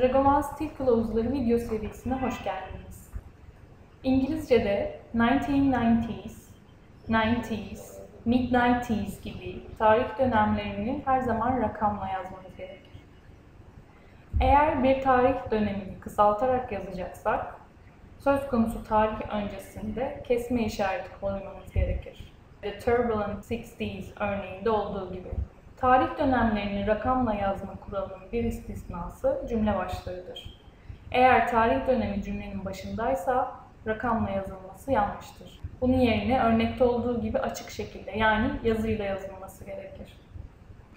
Dragoman Steel Kılavuzları video serisine hoş geldiniz. İngilizce'de 1990s, 90s, mid-90s gibi tarih dönemlerini her zaman rakamla yazmanız gerekir. Eğer bir tarih dönemini kısaltarak yazacaksak, söz konusu tarih öncesinde kesme işareti koymamız gerekir. The Turbulent 60s örneğinde olduğu gibi. Tarih dönemlerini rakamla yazma kuralının bir istisnası cümle başlarıdır. Eğer tarih dönemi cümlenin başındaysa rakamla yazılması yanlıştır. Bunun yerine örnekte olduğu gibi açık şekilde yani yazıyla yazılması gerekir.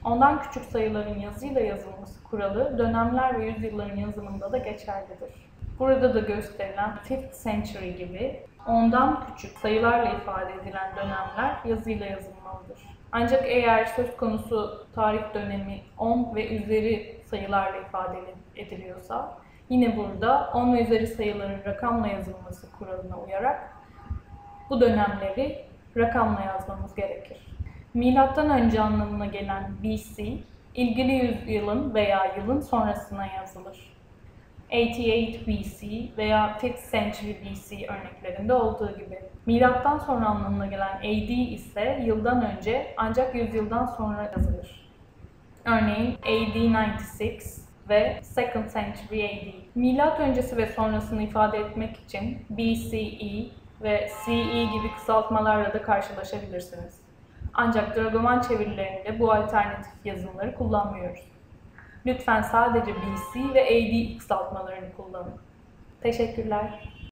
Ondan küçük sayıların yazıyla yazılması kuralı dönemler ve yüzyılların yazımında da geçerlidir. Burada da gösterilen 5th century gibi ondan küçük sayılarla ifade edilen dönemler yazıyla yazılmalıdır. Ancak eğer söz konusu tarih dönemi 10 ve üzeri sayılarla ifade ediliyorsa yine burada 10 ve üzeri sayıların rakamla yazılması kuralına uyarak bu dönemleri rakamla yazmamız gerekir. Milattan önce anlamına gelen BC, ilgili yüzyılın veya yılın sonrasına yazılır. 88 BC veya 5th century BC örneklerinde olduğu gibi. Milattan sonra anlamına gelen AD ise yıldan önce ancak yüzyıldan sonra yazılır. Örneğin AD 96 ve 2nd century AD. Milat öncesi ve sonrasını ifade etmek için BCE ve CE gibi kısaltmalarla da karşılaşabilirsiniz. Ancak Dragoman çevirilerinde bu alternatif yazımları kullanmıyoruz. Lütfen sadece BC ve AD kısaltmalarını kullanın. Teşekkürler.